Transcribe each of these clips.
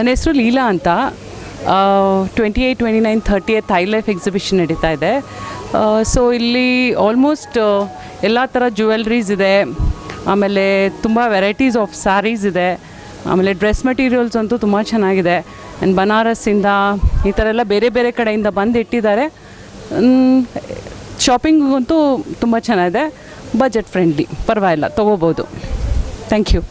ನನ್ನ ಹೆಸರು ಲೀಲಾ ಅಂತ. Twenty eight twenty nine thirty eight high life exhibition ನಡೀತಾ ಇದೆ. ಸೊ ಇಲ್ಲಿ ಆಲ್ಮೋಸ್ಟ್ ಎಲ್ಲ ಥರ ಜ್ಯುವೆಲ್ರೀಸ್ ಇದೆ. ಆಮೇಲೆ ತುಂಬ ವೆರೈಟೀಸ್ ಆಫ್ ಸ್ಯಾರೀಸ್ ಇದೆ. ಆಮೇಲೆ ಡ್ರೆಸ್ ಮಟೀರಿಯಲ್ಸ್ ಅಂತೂ ತುಂಬ ಚೆನ್ನಾಗಿದೆ. ಆ್ಯಂಡ್ ಬನಾರಸ್ಸಿಂದ ಈ ಥರ ಎಲ್ಲ ಬೇರೆ ಬೇರೆ ಕಡೆಯಿಂದ ಬಂದು ಇಟ್ಟಿದ್ದಾರೆ. ಶಾಪಿಂಗಂತೂ ತುಂಬ ಚೆನ್ನಾಗಿದೆ. ಬಜೆಟ್ ಫ್ರೆಂಡ್ಲಿ ಪರವಾಗಿಲ್ಲ, ತೊಗೋಬೋದು. Thank you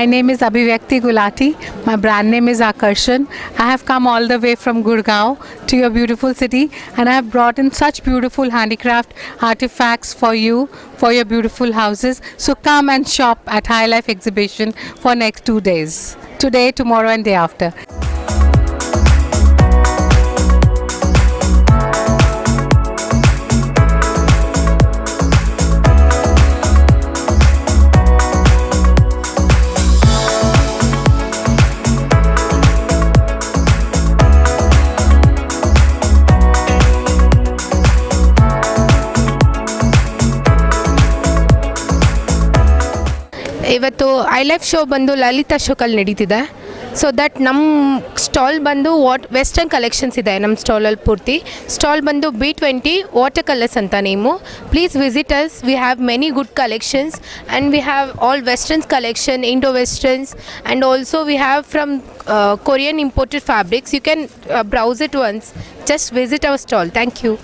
My name is Abhivyakti Gulati. My brand name is Akarshan. I have come all the way from Gurgaon to your beautiful city and I have brought in such beautiful handicraft artifacts for you, for your beautiful houses. So come and shop at High Life exhibition for next two days. Today, tomorrow and day after. ಇವತ್ತು I life show ಬಂದು ಲಲಿತಾ ಶೋಕಲ್ಲಿ ನಡೀತಿದೆ. So that ನಮ್ಮ stall ಬಂದು what western collections ಇದೆ ನಮ್ಮ ಸ್ಟಾಲಲ್ಲಿ ಪೂರ್ತಿ. ಸ್ಟಾಲ್ ಬಂದು ಬಿ ಟ್ವೆಂಟಿ ವಾಟರ್ ಕಲರ್ಸ್ ಅಂತ name please visitors we have many good collections and we have all westerns collection Indo westerns and also we have from Korean imported fabrics you can browse it once just visit our stall thank you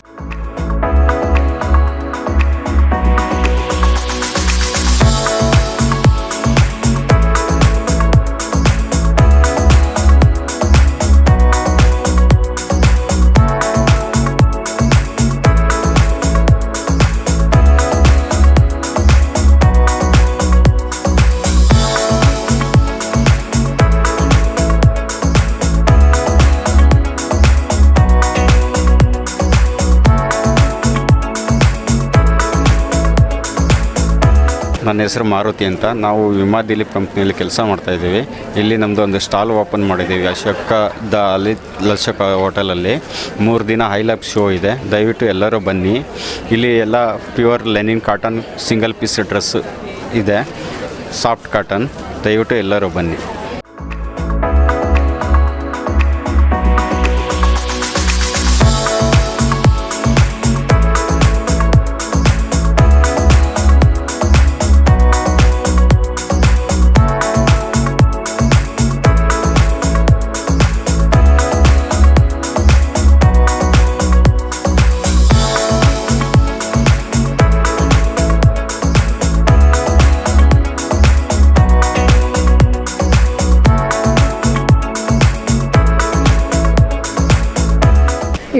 ನನ್ನ ಹೆಸರು ಮಾರುತಿ ಅಂತ. ನಾವು ವಿಮಾ ದಿಲೀಪ್ ಕಂಪ್ನಿಯಲ್ಲಿ ಕೆಲಸ ಮಾಡ್ತಾ ಇದ್ದೀವಿ. ಇಲ್ಲಿ ನಮ್ಮದು ಒಂದು ಸ್ಟಾಲ್ ಓಪನ್ ಮಾಡಿದ್ದೀವಿ ಅಶೋಕ ದ ಅಲ್ಲಿ ಅಶೋಕ ಹೋಟೆಲಲ್ಲಿ. ಮೂರು ದಿನ ಹೈಲೈಫ್ ಶೋ ಇದೆ. ದಯವಿಟ್ಟು ಎಲ್ಲರೂ ಬನ್ನಿ. ಇಲ್ಲಿ ಎಲ್ಲ pure linen cotton, single piece dress ಇದೆ. Soft cotton. ದಯವಿಟ್ಟು ಎಲ್ಲರೂ ಬನ್ನಿ.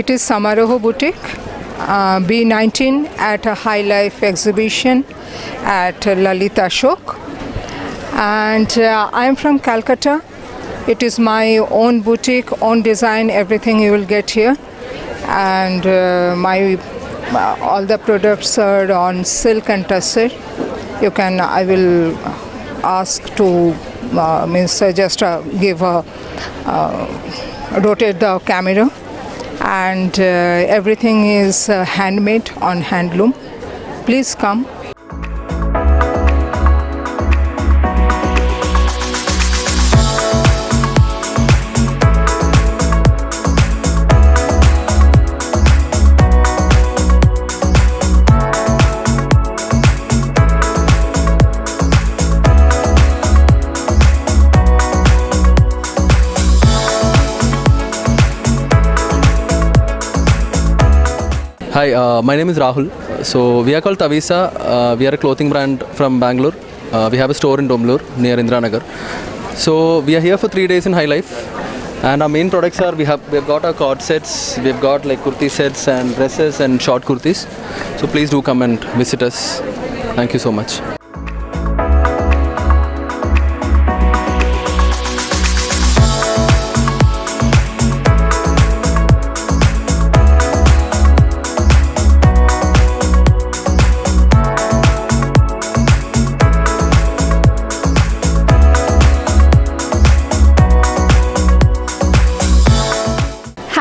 It is Samaroho Boutique, uh, B19 at a High Life exhibition at Lalita Ashok. And uh, I am from Calcutta. It is my own boutique, own design, everything you will get here. And uh, my uh, all the products are on silk and tussar. You can, I will ask to, uh, means uh, just uh, give a, uh, rotate the camera and uh, everything is uh, handmade on handloom. Please come. Hi, uh, my name is Rahul. So we are called Tavisa. Uh, we are a clothing brand from Bangalore. Uh, we have a store in Domlur near Indranagar. So we are here for three days in High Life. And our main products are we have we have got our cord sets, we've got like kurti sets and dresses and short kurtis. So please do come and visit us. Thank you so much.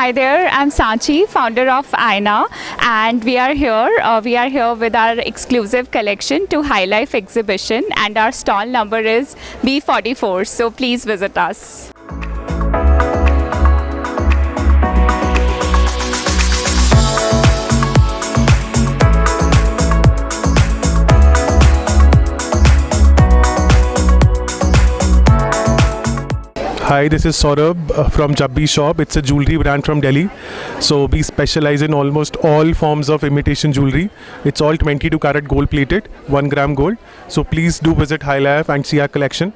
Hi there, I'm Sanchi, founder of Aina, and we are here. Uh, we are here with our exclusive collection to High Life exhibition, and our stall number is B44. So please visit us. Hi, this is Saurabh uh, from Jabbi Shop. It's a jewelry brand from Delhi. So we specialize in almost all forms of imitation jewelry. It's all 22 karat gold plated, 1 gram gold. So please do visit High Life and see our collection.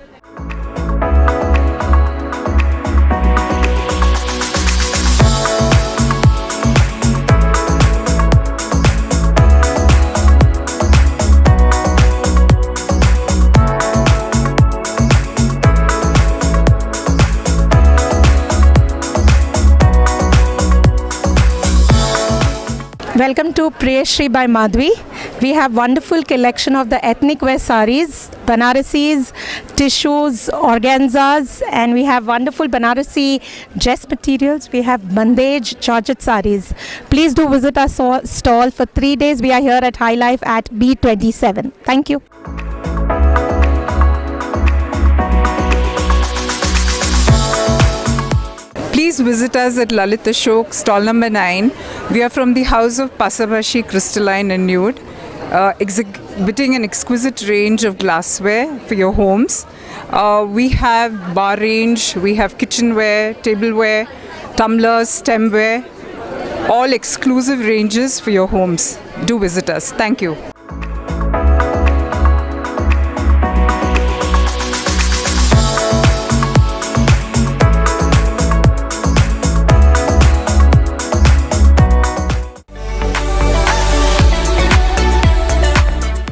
Welcome to Priyashri by Madhvi. We have wonderful collection of the ethnic wear saris, Banarasis, tissues, organzas, and we have wonderful Banarasi dress materials. We have bandage, Georgette saris. Please do visit our stall for three days. We are here at High Life at B27. Thank you. Please visit us at Lalit Ashok, stall number 9. We are from the house of Pasabashi Crystalline and Nude, uh, exhibiting an exquisite range of glassware for your homes. Uh, we have bar range, we have kitchenware, tableware, tumblers, stemware, all exclusive ranges for your homes. Do visit us. Thank you.